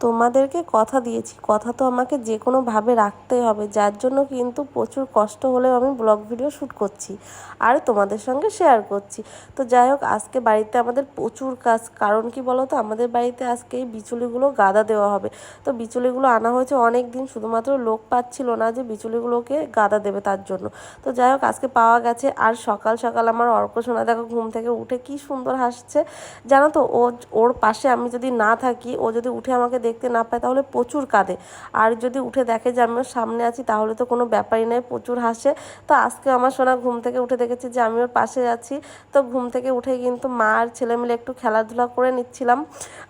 তোমাদেরকে কথা দিয়েছি। কথা তো আমাকে যে কোনোভাবে রাখতেই হবে। যার জন্য কিন্তু প্রচুর কষ্ট হলেও আমি ব্লগ ভিডিও শ্যুট করছি আর তোমাদের সঙ্গে শেয়ার করছি। তো যাই হোক, আজকে বাড়িতে আমাদের প্রচুর কাজ। কারণ কি বলো তো আমাদের বাড়িতে আজকে এই বিচুলিগুলো গাদা দেওয়া হবে। তো বিচুলিগুলো আনা হয়েছে অনেক দিন শুধুমাত্র লোক পাচ্ছিল না যে বিচুলিগুলোকে গাদা দেবে তার জন্য। তো যাই হোক, আজকে পাওয়া গেছে। আর সকাল সকাল আমার অর্ক সোনা দেখো ঘুম থেকে উঠে কি সুন্দর হাসছে। জানো তো, ও, ওর পাশে আমি যদি না থাকি, ও যদি উঠে আমাকে দেখতে না পায় তাহলে প্রচুর কাঁদে। আর যদি উঠে দেখে যে আমি ওর সামনে আছি, তাহলে তো কোনো ব্যাপারই নেই, প্রচুর হাসে। তো আজকে আমার সোনা ঘুম থেকে উঠে দেখেছি যে আমি ওর পাশে আছি। তো ঘুম থেকে উঠে কিন্তু মা আর ছেলে মিলে একটু খেলাধুলা করে নিচ্ছিলাম।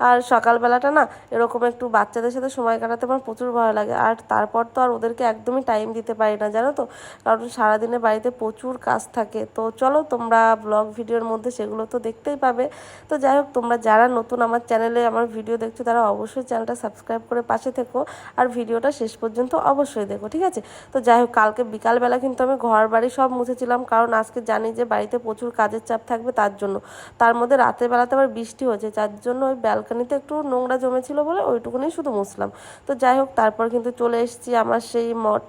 আর সকালবেলাটা না এরকম একটু বাচ্চাদের সাথে সময় কাটাতে আমার প্রচুর ভালো লাগে। আর তারপর তো আর ওদেরকে একদমই টাইম দিতে পারি না, জানো তো? কারণ সারাদিনে বাড়িতে প্রচুর কাজ থাকে। তো চলো তোমরা ব্লগ ভিডিওর মধ্যে সেগুলো তো দেখতেই পাবে। তো যাই হোক, তোমরা যারা নতুন আমার চ্যানেলে আমার ভিডিও দেখছ, তারা অবশ্যই চ্যানেলটা সাবস্ক্রাইব করে পাশে থেকো আর ভিডিওটা শেষ পর্যন্ত অবশ্যই দেখো, ঠিক আছে? তো যাই হোক, কালকে বিকালবেলা কিন্তু আমি ঘর বাড়ি সব মুছেছিলাম, কারণ আজকে জানি যে বাড়িতে প্রচুর কাজের চাপ থাকবে তার জন্য। তার মধ্যে রাতের বেলাতে আবার বৃষ্টি হয়েছে, যার জন্য ওই ব্যালকানিতে একটু নোংরা জমেছিল বলে ওইটুকুনি শুধু মুছলাম। তো যাই হোক, তারপর কিন্তু চলে এসেছি আমার সেই মঠ,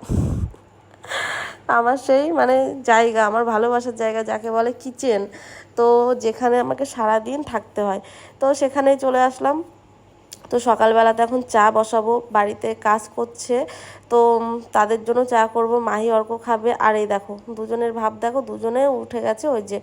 আমার সেই মানে জায়গা, আমার ভালোবাসার জায়গা যাকে বলে কিচেন। তো যেখানে আমাকে সারা দিন থাকতে হয়। তো সেখানেই চলে আসলাম। তো সকালবেলাতে এখন চা বসাবো, বাড়িতে কাজ করছে, তো তাদের জন্য চা করব, মাহি অর্ক খাবে, আর এই দেখো, দুজনের ভাব দেখো, দুজনে উঠে গেছে ওই যে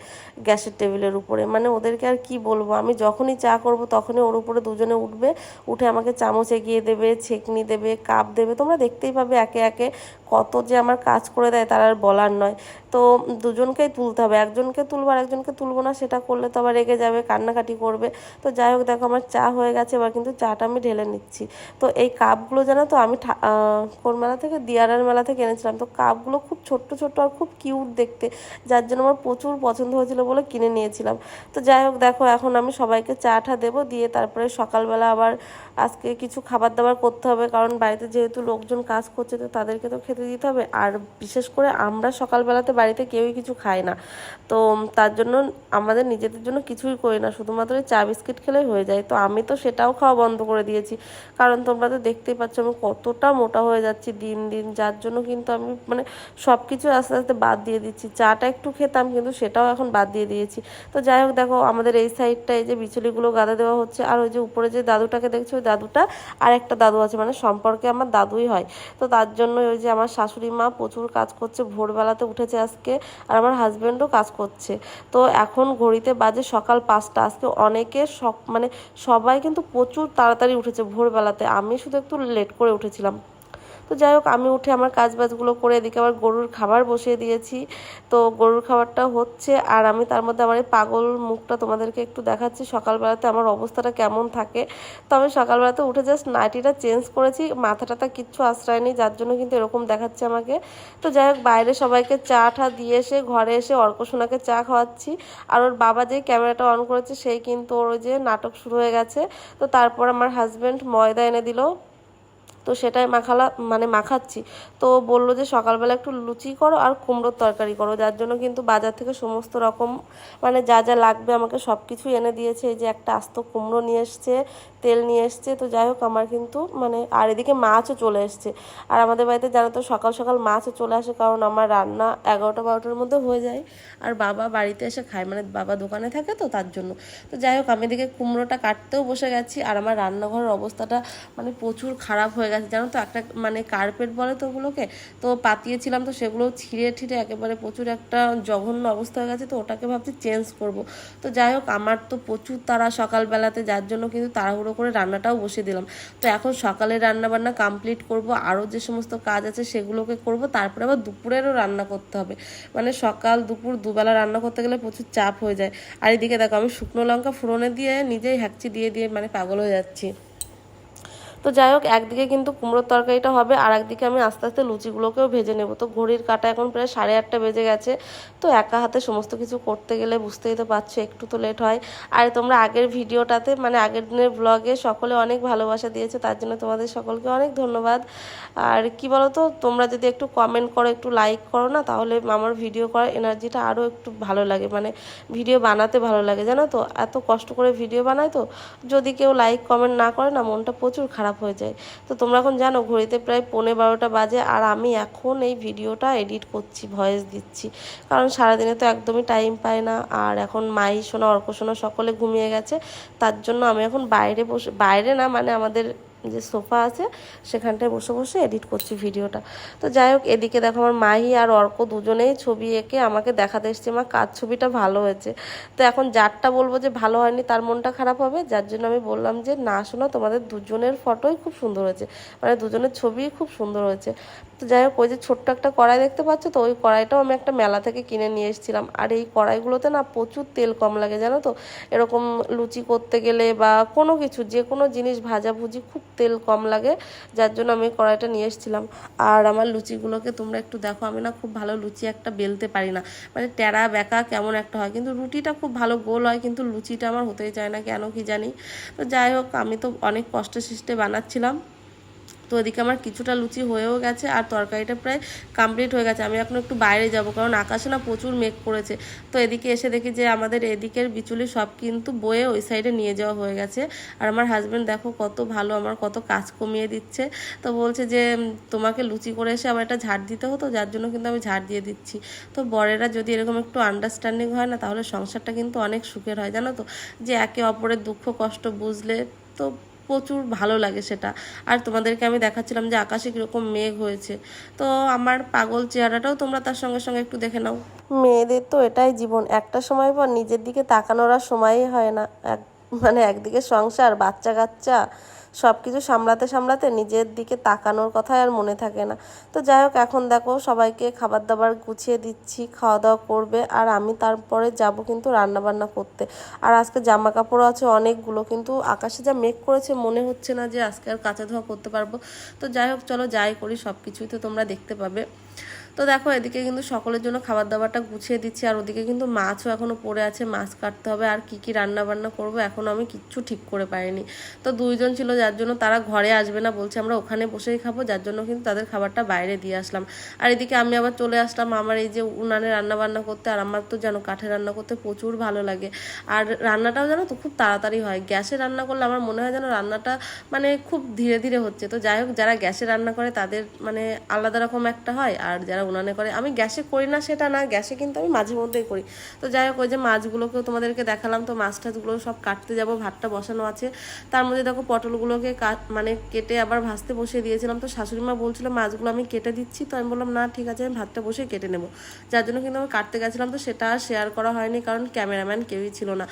গ্যাসের টেবিলের উপরে মানে ওদেরকে আর কি বলব, আমি যখনই চা করব তখনই ওর উপরে দুজনে উঠবে, উঠে আমাকে চামচ এগিয়ে দেবে, ছেকনি দেবে, কাপ দেবে, তোমরা দেখতেই পাবে একে একে কত যে আমার কাজ করে দেয় তার আর বলার নয়, তো দুজনকেই তুলতে হবে, একজনকে তুলবো আর একজনকে তুলবো না, সেটা করলে তো আবার রেগে যাবে, কান্নাকাটি করবে, তো যাই হোক দেখো আমার চা হয়ে গেছে, এবার কিন্তু চাটা আমি ঢেলে নিচ্ছি। তো এই কাপগুলো জানো তো আমি কোন মেলা থেকে? দিয়ারার মেলা থেকে এনেছিলাম। তো কাপগুলো খুব ছোট্ট ছোট্ট আর খুব কিউট দেখতে। যার জন্য আমার প্রচুর পছন্দ হয়েছিল বলে কিনে নিয়েছিলাম। তো যাই হোক, দেখো এখন আমি সবাইকে চাটা দেবো। দিয়ে তারপরে সকালবেলা আবার আজকে কিছু খাবার দাবার করতে হবে। কারণ বাড়িতে যেহেতু লোকজন কাজ করছে, তো তাদেরকে তো খেতে দিতে হবে। আর বিশেষ করে আমরা সকালবেলাতে বাড়িতে কেউই কিছু খায় না। তো তার জন্য আমাদের নিজেদের জন্য কিছুই করি না। শুধুমাত্র চা বিস্কিট খেলেই হয়ে যায়। তো আমি তো সেটাও খাওয়া বন্ধ করে দিয়েছি। কারণ তোমরা তো দেখতেই পাচ্ছ আমি কতটা মোটা হয়ে যাচ্ছি দিন দিন। যার জন্য কিন্তু আমি মানে সব কিছু আস্তে আস্তে বাদ দিয়ে দিচ্ছি। চাটা একটু খেতাম কিন্তু সেটাও এখন বাদ দিয়ে দিয়েছি। তো যাই হোক দেখো, আমাদের এই সাইডটা এই যে বিচুলিগুলো গাদা দেওয়া হচ্ছে, আর ওই যে উপরে যে দাদুটাকে দেখছ, ওই দাদুটা আর একটা দাদু আছে মানে সম্পর্কে আমার দাদুই হয়। তো তার জন্য ওই যে আমার শাশুড়ি মা প্রচুর কাজ করছে, ভোরবেলাতে উঠেছে আজকে, আর আমার হাজব্যান্ডও কাজ করছে। তো এখন ঘড়িতে বাজে সকাল পাঁচটা, আজকে অনেকে সব মানে সবাই কিন্তু প্রচুর তাড়াতাড়ি উঠেছে ভোরবেলাতে। আমি শুধু একটু লেট করে উঠেছিলাম। তো যাই হোক, আমি উঠে আমার কাজ বাজগুলো করে এদিকে আবার গরুর খাবার বসিয়ে দিয়েছি। তো গরুর খাবারটা হচ্ছে, আর আমি তার মধ্যে আমার এই পাগল মুখটা তোমাদেরকে একটু দেখাচ্ছি। সকালবেলাতে আমার অবস্থাটা কেমন থাকে? তো আমি সকালবেলাতে উঠে জাস্ট নাইটিটা চেঞ্জ করেছি মাথাটাতে কিচ্ছু আশ্রয় নেই যার জন্য কিন্তু এরকম দেখাচ্ছে আমাকে। তো যাই হোক, বাইরে সবাইকে চা ঠা দিয়ে এসে ঘরে এসে অর্কসোনাকে চা খাওয়াচ্ছি। আর ওর বাবা যে ক্যামেরাটা অন করেছে, সেই কিন্তু ওর যে নাটক শুরু হয়ে গেছে। তো তারপর আমার হাজব্যান্ড ময়দা এনে দিল। তো সেটাই মাখালা মানে মাখাচ্ছি। তো বলল যে সকালবেলা একটু লুচি করো আর কুমড়োর তরকারি করো, যার জন্য কিন্তু বাজার থেকে সমস্ত রকম মানে যা যা লাগবে আমাকে সব কিছুই এনে দিয়েছে। এই যে একটা আস্ত কুমড়ো নিয়ে এসছে, তেল নিয়ে এসছে, তো যাই হোক আমার কিন্তু মানে আর এদিকে মাছও চলে এসছে। আর আমাদের বাড়িতে জানো তো সকাল সকাল মাছও চলে আসে, কারণ আমার রান্না এগারোটা বারোটার মধ্যে হয়ে যায়। আর বাবা বাড়িতে এসে খায় মানে বাবা দোকানে থাকে তো তার জন্য। তো যাই হোক আমি এদিকে কুমড়োটা কাটতেও বসে গেছি, আর আমার রান্নাঘরের অবস্থাটা মানে প্রচুর খারাপ হয়ে গেছে। জানো তো? একটা মানে কার্পেট বলে তো ওগুলোকে, তো পাতিয়েছিলাম তো সেগুলো ছিঁড়ে ঠিড়ে একেবারে প্রচুর একটা জঘন্য অবস্থা হয়ে গেছে, তো ওটাকে ভাবছি চেঞ্জ করব। তো যাই হোক, আমার তো প্রচুর তারা সকালবেলাতে, যার জন্য কিন্তু তাড়াহুড়ো করে রান্নাটাও বসিয়ে দিলাম। তো এখন সকালে রান্না বান্না কমপ্লিট করব, আরও যে সমস্ত কাজ আছে সেগুলোকে করব, তারপরে আবার দুপুরেরও রান্না করতে হবে। মানে সকাল দুপুর দুবেলা রান্না করতে গেলে প্রচুর চাপ হয়ে যায়। আর এদিকে দেখো, আমি শুকনো লঙ্কা ফুরনে দিয়ে নিজেই হ্যাকচি দিয়ে দিয়ে মানে পাগল হয়ে যাচ্ছি। তো যাই হোক, একদিকে কিন্তু কুমড়োর তরকারিটা হবে, আর একদিকে আমি আস্তে আস্তে লুচিগুলোকেও ভেজে নেব। তো ঘড়ির কাটা এখন প্রায় সাড়ে আটটা বেজে গেছে, তো একা হাতে সমস্ত কিছু করতে গেলে বুঝতেই তো পারছ একটু তো লেট হয়। আর তোমরা আগের ভিডিওটাতে মানে আগের দিনের ব্লগে সকলে অনেক ভালোবাসা দিয়েছে, তার জন্য তোমাদের সকলকে অনেক ধন্যবাদ। আর কি বলো তো তোমরা যদি একটু কমেন্ট করো, একটু লাইক করো না, তাহলে আমার ভিডিও করার এনার্জিটা আরও একটু ভালো লাগে। মানে ভিডিও বানাতে ভালো লাগে, জানো তো? এত কষ্ট করে ভিডিও বানায় তো, যদি কেউ লাইক কমেন্ট না করে না, মনটা প্রচুর খারাপ হয়ে যায়। তো তোমরা এখন জানো, ঘড়িতে প্রায় পৌনে বারোটা বাজে আর আমি এখন এই ভিডিওটা এডিট করছি, ভয়েস দিচ্ছি। কারণ সারাদিনে তো একদমই টাইম পায় না আর এখন মাই শোনা অর্ক শোনা সকলে ঘুমিয়ে গেছে। তার জন্য আমি এখন বাইরে বসে, বাইরে না মানে আমাদের যে সোফা আছে, সেখানটায় বসে বসে এডিট করছি ভিডিওটা। তো যাই হোক, এদিকে দেখো আমার মাহি আর অর্ক দুজনেই ছবি এঁকে আমাকে দেখাতে এসছে আমার কাজ ছবিটা ভালো হয়েছে। তো এখন যারটা বলব যে ভালো হয়নি, তার মনটা খারাপ হবে, যার জন্য আমি বললাম যে, না শোনো, তোমাদের দুজনের ফটোই খুব সুন্দর হয়েছে। মানে দুজনের ছবি খুব সুন্দর হয়েছে। তো যাই হোক, ওই যে ছোট্ট একটা কড়াই দেখতে পাচ্ছ তো, ওই কড়াইটাও আমি একটা মেলা থেকে কিনে নিয়ে এসেছিলাম। আর এই কড়াইগুলোতে না প্রচুর তেল কম লাগে, জানো তো? এরকম লুচি করতে গেলে বা কোনো কিছু, যে কোনো জিনিস ভাজাভুজি খুব তেল কম লাগে, যার জন্য আমি কড়াইটা নিয়ে এসেছিলাম। আর আমার লুচিগুলোকে তোমরা একটু দেখো, আমি না খুব ভালো লুচি একটা বেলতে পারি না। মানে টেরা বেঁকা কেমন একটা হয়, কিন্তু রুটিটা খুব ভালো গোল হয়, কিন্তু লুচিটা আমার হতেই চায় না, কেন কি জানি? তো যাই হোক, আমি তো অনেক কষ্ট সৃষ্টে বানাচ্ছিলাম। তো ওদিকে আমার কিছুটা লুচি হয়েও গেছে আর তরকারিটা প্রায় কমপ্লিট হয়ে গেছে। আমি এখন একটু বাইরে যাব, কারণ আকাশে না প্রচুর মেঘ করেছে। তো এদিকে এসে দেখি যে আমাদের এদিকের বিচুলি সব কিন্তু বয়ে ওই সাইডে নিয়ে যাওয়া হয়ে গেছে। আর আমার হাজব্যান্ড দেখো কত ভালো, আমার কত কাজ কমিয়ে দিচ্ছে। তো বলছে যে তোমাকে লুচি করে এসে আমার একটা ঝাড় দিতে হতো, যার জন্য কিন্তু আমি ঝাড় দিয়ে দিচ্ছি। তো বরেরা যদি এরকম একটু আন্ডারস্ট্যান্ডিং হয় না, তাহলে সংসারটা কিন্তু অনেক সুখের হয়, জানো তো? যে একে অপরের দুঃখ, কষ্ট বুঝলে তো প্রচুর ভালো লাগে সেটা। আর তোমাদেরকে আমি দেখাচ্ছিলাম যে আকাশে কীরকম মেঘ হয়েছে। তো আমার পাগল চেহারাটাও তোমরা তার সঙ্গে সঙ্গে একটু দেখে নাও। মেয়েদের তো এটাই জীবন। একটা সময় পর নিজের দিকে তাকানোর আর সময়ই হয় না। এক মানে একদিকে সংসার বাচ্চা কাচ্চা সব কিছু সামলাতে সামলাতে নিজের দিকে তাকানোর কথাই আর মনে থাকে না। তো যাই হোক, এখন দেখো সবাইকে খাবার দাবার গুছিয়ে দিচ্ছি খাওয়া দাওয়া করবে আর আমি তারপরে যাব কিন্তু রান্না বান্না করতে। আর আজকে জামা কাপড় আছে, অনেকগুলো কিন্তু আকাশে যা মেঘ করেছে মনে হচ্ছে না যে আজকে আর কাঁচা ধোয়া করতে পারব। তো যাই হোক, চলো যাই করি সব কিছুই তো তোমরা দেখতে পাবে। তো দেখো, এদিকে কিন্তু সকলের জন্য খাবার দাবারটা গুছিয়ে দিচ্ছি, আর ওদিকে কিন্তু মাছও এখনও পড়ে আছে, মাছ কাটতে হবে, আর কি কি রান্না বান্না করব এখনও আমি কিচ্ছু ঠিক করে পারিনি। তো দুইজন ছিল, যার জন্য তারা ঘরে আসবে না, বলছে আমরা ওখানে বসেই খাব, যার জন্য কিন্তু তাদের খাবারটা বাইরে দিয়ে আসলাম। আর এদিকে আমি আবার চলে আসলাম, আমার এই যে উনানে রান্না বান্না করতে, আর আমার তো জানো কাঠে রান্না করতে প্রচুর ভালো লাগে। আর রান্নাটাও জানো তো, খুব তাড়াতাড়ি হয়, গ্যাসে রান্না করলে আমার মনে হয় যেন রান্নাটা মানে খুব ধীরে ধীরে হচ্ছে। তো যাই হোক, যারা গ্যাসে রান্না করে তাদের মানে আলাদা রকম একটা হয় আর যারা উনানে করে আমি গ্যাসে করি না সেটা না গ্যাসে কিন্তু আমি মাঝে মধ্যেই করি। তো যাই হোক ওই যে মাছগুলোকেও তোমাদেরকে দেখালাম তো মাছ টাছগুলো সব কাটতে যাব ভাতটা বসানো আছে। তার মধ্যে দেখো পটলগুলোকে কাট মানে কেটে আবার ভাজতে বসিয়ে দিয়েছিলাম। তো শাশুড়ি মা বলছিল মাছগুলো আমি কেটে দিচ্ছি। তো আমি বললাম না ঠিক আছে আমি ভাতটা বসে কেটে নেব। যার জন্য কিন্তু আমি কাটতে গেছিলাম তো সেটা আর শেয়ার করা হয়নি কারণ ক্যামেরাম্যান কেউই ছিল না।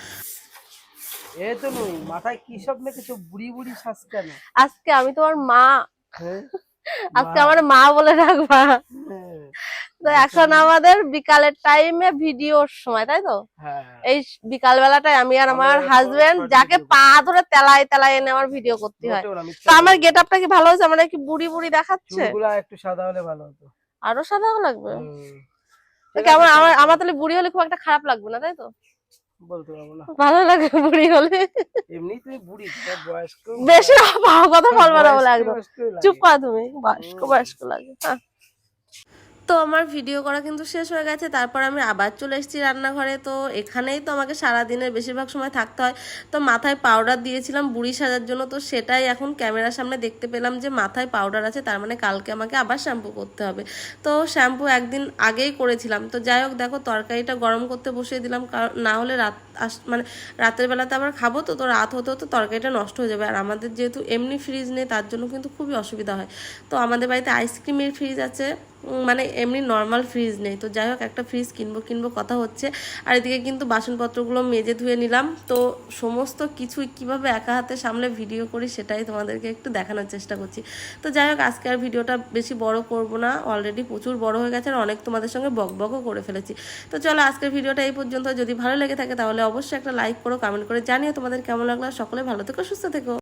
এ তো নই মাথায় কি সব মেখেছো? বুড়ি বুড়ি কেন? আজকে আমি তোমার মা হ্যাঁ? আজকে আমার মা বলে রাখবা। হ্যাঁ, তো এখন আমাদের বিকালের টাইমে ভিডিওর সময় তাই তো? হ্যাঁ। এই বিকাল বেলাটায় আমি আর আমার হাজবেন্ড যাকে পা ধরে তেলায় তেলায় এনে আমার ভিডিও করতে হয়। তো আমার গেট আপটা কি ভালো হয়েছে? মানে কি বুড়ি বুড়ি দেখাচ্ছে? একটু সাদা হলে ভালো হতো। আরও সাদা লাগবে? কেমন আমার আমার তাহলে বুড়ি হলে খুব একটা খারাপ লাগবে না তাই তো? বলতে পারব না ভালো লাগে বুড়ি হলে এমনি তুমি বুড়ি বয়স্ক বেশি কথা বলব না। চুপ করা তুমি বয়স্ক বয়স্ক লাগে হ্যাঁ। তো আমার ভিডিও করা কিন্তু শেষ হয়ে গেছে। তারপর আমি আবার চলে এসেছি রান্নাঘরে। তো এখানেই তো আমাকে সারা দিনের বেশিরভাগ সময় থাকতে হয়। তো মাথায় পাউডার দিয়েছিলাম বুড়ি সাজার জন্য। তো সেটাই এখন ক্যামেরার সামনে দেখতে পেলাম যে মাথায় পাউডার আছে। তার মানে কালকে আমাকে আবার শ্যাম্পু করতে হবে। তো শ্যাম্পু একদিন আগেই করেছিলাম। তো যাই হোক, দেখো তরকারিটা গরম করতে বসিয়ে দিলাম। কারণ না হলে রাত আস মানে রাতের বেলাতে আবার খাব তো তো রাত হতে হতে তরকারিটা নষ্ট হয়ে যাবে। আর আমাদের যেহেতু এমনি ফ্রিজ নেই, তার জন্য কিন্তু খুবই অসুবিধা হয়। তো আমাদের বাড়িতে আইসক্রিমের ফ্রিজ আছে। মানে এমনি নর্মাল ফ্রিজ নেই। তো যাই হোক, একটা ফ্রিজ কিনবো কিনবো, কথা হচ্ছে। আর এদিকে কিন্তু বাসনপত্রগুলো মেজে ধুয়ে নিলাম। তো সমস্ত কিছুই কীভাবে একা হাতে সামলে ভিডিও করি সেটাই তোমাদেরকে একটু দেখানোর চেষ্টা করছি। তো যাই হোক, আজকে আর ভিডিওটা বেশি বড় করব না। অলরেডি প্রচুর বড় হয়ে গেছে আর অনেক তোমাদের সঙ্গে বকবকও করে ফেলেছি। তো চলো, আজকের ভিডিওটা এই পর্যন্ত। যদি ভালো লেগে থাকে তাহলে অবশ্যই একটা লাইক করো কমেন্ট করে জানিও তোমাদের কেমন লাগল। সকলে ভালো থেকো, সুস্থ থেকো।